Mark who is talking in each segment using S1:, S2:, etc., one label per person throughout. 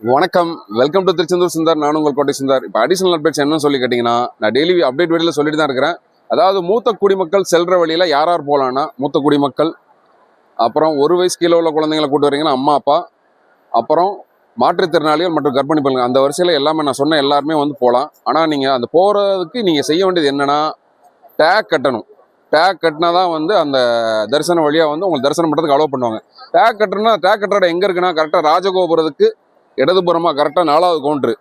S1: வணக்கம். Welcome to Tiruchendur Sundar. நான் உங்கள் கோட்டை சுந்தர். இப்போ அடிஷனல் அப்டேட்ஸ் என்னன்னு சொல்லி கேட்டிங்கன்னா நான் டெய்லி அப்டேட் வீடியோவில் சொல்லிட்டு தான் இருக்கிறேன். அதாவது மூத்த குடிமக்கள் செல்கிற வழியில் யார் யார் போகலான்னா மூத்த குடிமக்கள் அப்புறம் ஒரு வயசு கீழே உள்ள குழந்தைங்களை கூட்டு வரீங்கன்னா அம்மா அப்பா அப்புறம் மாற்றுத்திறனாளிகள் மற்றும் கர்ப்பிணி பெண்கள். அந்த வரிசையில் எல்லாமே நான் சொன்ன எல்லாருமே வந்து போகலாம் ஆனால் நீங்கள் அந்த போகிறதுக்கு நீங்கள் செய்ய வேண்டியது என்னென்னா டேக் கட்டணும். டேக் கட்டினா தான் வந்து அந்த தரிசன வழியாக வந்து உங்களுக்கு தரிசனம் பண்ணுறதுக்கு அலோவ் பண்ணுவாங்க. டேக் கட்டணும்னா டேக் கட்டுற எங்கே இருக்குன்னா கரெக்டாக ராஜகோபுரத்துக்கு இடதுபுறமாக கரெக்டாக நாலாவது கவுண்ட்ரு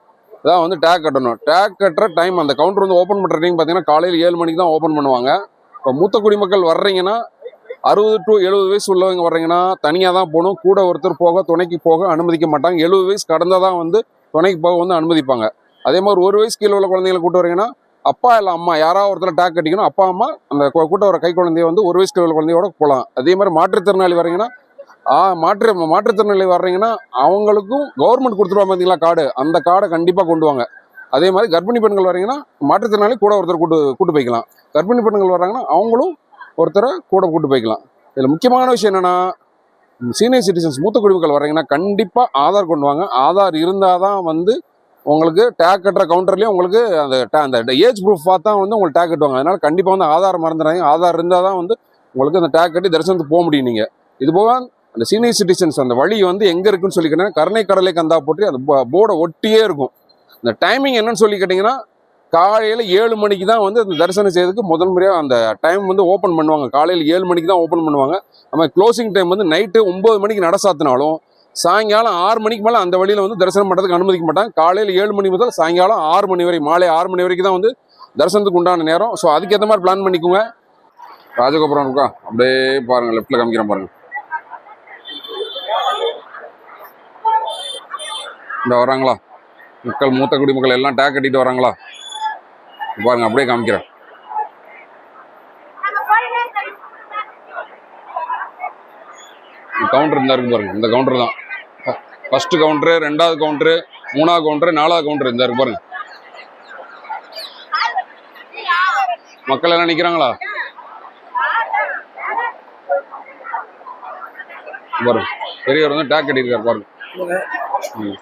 S1: இதான் வந்து டேக் கட்டணும். டேக் கட்டுற டைம் அந்த கவுண்டர் வந்து ஓப்பன் பண்ணுற டைம் பார்த்தீங்கன்னா காலையில் ஏழு மணிக்கு தான் ஓப்பன் பண்ணுவாங்க. இப்போ மூத்த குடிமக்கள் வர்றீங்கன்னா அறுபது டு எழுபது வயசு உள்ளவங்க வர்றீங்கன்னா தனியாக தான் போகணும். கூட ஒருத்தர் போக துணைக்கு போக அனுமதிக்க மாட்டாங்க. எழுபது வயசு கடந்தால் தான் வந்து துணைக்கு போக வந்து அனுமதிப்பாங்க. அதே மாதிரி ஒரு வயசு கீழே உள்ள குழந்தைங்களை கூட்டு வரீங்கன்னா அப்பா இல்லை அம்மா யாராவது ஒருத்தர் டேக் கட்டிக்கணும். அப்பா அம்மா அந்த கூட்ட வர கை குழந்தைய வந்து ஒரு வயசு கீழே உள்ள குழந்தையோட போகலாம் அதே மாதிரி மாற்றுத்திறனாளி வரீங்கன்னா மாற்று மாற்றுத்திறனாளி வர்றீங்கன்னா அவங்களுக்கும் கவர்மெண்ட் கொடுத்துருவாங்க பார்த்தீங்களா கார்டு. அந்த கார்டை கண்டிப்பாக கொண்டு வாங்க. அதே மாதிரி கர்ப்பிணி பெண்கள் வர்றீங்கன்னா மாற்றுத்திறனாளி கூட ஒருத்தர் கூட்டு கூட்டு போய்க்கலாம். கர்ப்பிணி பெண்கள் வர்றாங்கன்னா அவங்களும் ஒருத்தரை கூட கூட்டு போய்க்கலாம். இதில் முக்கியமான விஷயம் என்னென்னா சீனியர் சிட்டிசன்ஸ் மூத்த குடிமக்கள் வர்றீங்கன்னா கண்டிப்பாக ஆதார் கொண்டு வாங்க. ஆதார் இருந்தால் தான் வந்து உங்களுக்கு டேக் கட்டுற கவுண்டர்லேயும் உங்களுக்கு அந்த அந்த ஏஜ் ப்ரூஃப் பார்த்தா வந்து உங்களுக்கு டேக் கட்டுவாங்க. அதனால் கண்டிப்பாக வந்து ஆதார் மறந்துடுறாங்க ஆதார் இருந்தால் தான் வந்து உங்களுக்கு அந்த டேக் கட்டி தரிசனத்துக்கு போக முடியும் நீங்கள் இது போக அந்த சீனியர் சிட்டிசன்ஸ் அந்த வழி வந்து எங்கே இருக்குன்னு சொல்லி கேட்டீங்கன்னா கருணை கடலை கந்தா போட்டு அந்த போர்டை ஒட்டியே இருக்கும். இந்த டைமிங் என்னன்னு சொல்லி கேட்டிங்கன்னா காலையில் ஏழு மணிக்கு தான் வந்து அந்த தரிசனம் செய்யறதுக்கு முதல் முறையாக அந்த டைம் வந்து ஓப்பன் பண்ணுவாங்க. காலையில் ஏழு மணிக்கு தான் ஓப்பன் பண்ணுவாங்க. நம்ம க்ளோசிங் டைம் வந்து நைட்டு ஒம்பது மணிக்கு நடசாத்தினாலும் சாயங்காலம் ஆறு மணிக்கு மேலே அந்த வழியில் வந்து தரிசனம் பண்ணுறதுக்கு அனுமதிக்க மாட்டாங்க. காலையில் ஏழு மணி முதல் சாயங்காலம் ஆறு மணி வரை மாலை ஆறு மணி வரைக்கும் தான் வந்து தரிசனத்துக்கு உண்டான நேரம். ஸோ அதுக்கேற்ற மாதிரி பிளான் பண்ணிக்கோங்க. ராஜகோபுரம் இருக்கா அப்படியே பாருங்கள் லெஃப்ட்டில் காமிக்கிறேன் பாருங்கள் இந்த வராங்களா? மக்கள் மூத்த குடிமக்கள் எல்லாம் டேக் கட்டிட்டு வராங்களா? பாருங்க அப்படியே காமிக்கிறேன். கவுண்டர் இருந்தா இருக்கு பாருங்க இந்த கவுண்டர் தான். ஃபர்ஸ்ட் கவுண்டரு ரெண்டாவது கவுண்டரு மூணாவது கவுண்டரு நாலாவது கவுண்டர் இந்த இருக்கு பாருங்க. மக்கள் எல்லாம் நிக்கிறாங்களா? பாருங்க பெரியவர் வந்து டேக் கட்டியிருக்காரு பாருங்க. ம்.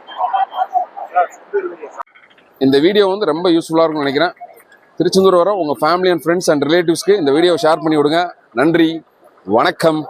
S1: இந்த வீடியோ வந்து ரொம்ப யூஸ்ஃபுல்லாக இருக்கும்னு நினைக்கிறேன். திருச்செந்தூர் வர உங்கள் ஃபேமிலி அண்ட் ஃப்ரெண்ட்ஸ் அண்ட் ரிலேட்டிவ்ஸ்க்கு இந்த வீடியோவை ஷேர் பண்ணி விடுங்க நன்றி. வணக்கம்.